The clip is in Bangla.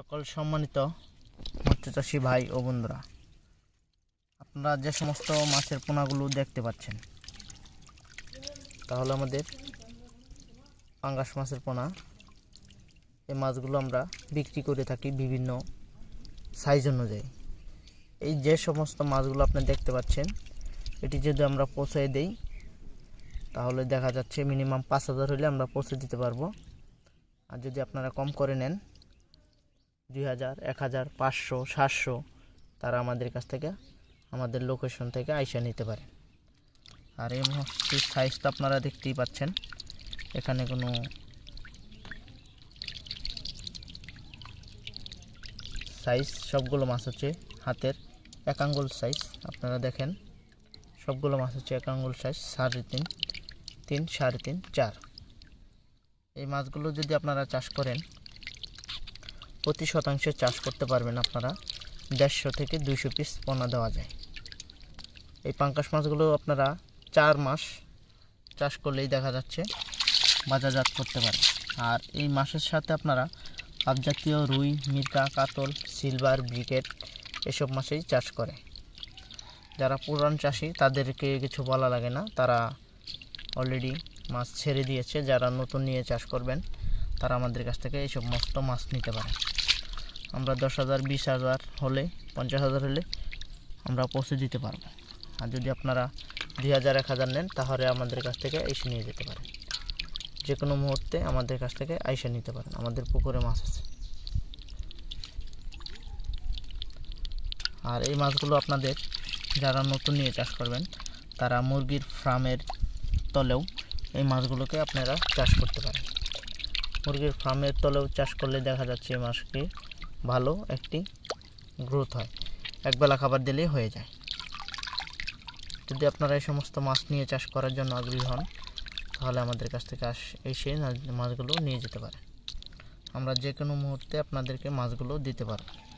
সকল সম্মানিত মৎস্য চাষি ভাই ও বন্ধুরা, আপনারা যে সমস্ত মাছের পোনাগুলো দেখতে পাচ্ছেন, তাহলে আমাদের পাঙ্গাস মাছের পোনা, এই মাছগুলো আমরা বিক্রি করে থাকি বিভিন্ন সাইজ অনুযায়ী। এই যে সমস্ত মাছগুলো আপনি দেখতে পাচ্ছেন, এটি যদি আমরা পৌঁছে দেই, তাহলে দেখা যাচ্ছে মিনিমাম পাঁচ হাজার হলে আমরা পৌঁছে দিতে পারব। আর যদি আপনারা কম করে নেন দুই হাজার, এক হাজার, পাঁচশো, সাতশো তারা আমাদের কাছ থেকে, আমাদের লোকেশন থেকে আইসা নিতে পারে। আর এই মাছটির সাইজ তো আপনারা দেখতেই পাচ্ছেন। এখানে কোনো সাইজ সবগুলো মাছ হচ্ছে হাতের, এক আঙ্গুল সাইজ আপনারা দেখেন। সবগুলো মাছ হচ্ছে এক আঙ্গুল সাইজ সাড়ে তিন তিন, সাড়ে তিন, চার। এই মাছগুলো যদি আপনারা চাষ করেন প্রতি শতাংশে চাষ করতে পারবেন আপনারা। দেড়শো থেকে দুইশো পিস পোনা দেওয়া যায়। এই পাঙ্কাশ মাছগুলো আপনারা চার মাস চাষ করলেই দেখা যাচ্ছে বাজারজাত করতে পারেন আর এই মাছের সাথে আপনারা আপজাতীয় রুই, মির্কা, কাতল, সিলভার, ব্রিকেট এসব মাছেই চাষ করে। যারা পুরান চাষি, তাদেরকে কিছু বলা লাগে না। তারা অলরেডি মাছ ছেড়ে দিয়েছে। যারা নতুন নিয়ে চাষ করবেন তারা আমাদের কাছ থেকে এইসব মস্ত মাছ নিতে পারে। আমরা দশ হাজার, বিশ হাজার হলে, পঞ্চাশ হাজার হলে আমরা পৌঁছে দিতে পারব। আর যদি আপনারা দুই হাজার, এক হাজার নেন, তাহলে আমাদের কাছ থেকে এসে নিয়ে যেতে পারেন যে কোনো মুহূর্তে আমাদের কাছ থেকে আইসা নিতে পারেন। আমাদের পুকুরে মাছ আছে। আর এই মাছগুলো আপনাদের যারা নতুন নিয়ে চাষ করবেন, তারা মুরগির ফার্মের তলেও এই মাছগুলোকে আপনারা চাষ করতে পারেন। মুরগির ফার্মের তলেও চাষ করলে দেখা যাচ্ছে মাসকে ভালো একটি গ্রোথ হয়। একবেলা খাবার দিলেই হয়ে যায়। যদি আপনারা এই সমস্ত মাছ নিয়ে চাষ করার জন্য আগ্রহী হন, তাহলে আমাদের কাছ থেকে আস, এসে মাছগুলো নিয়ে যেতে পারে আমরা যে কোনো মুহূর্তে আপনাদেরকে মাছগুলো দিতে পারব।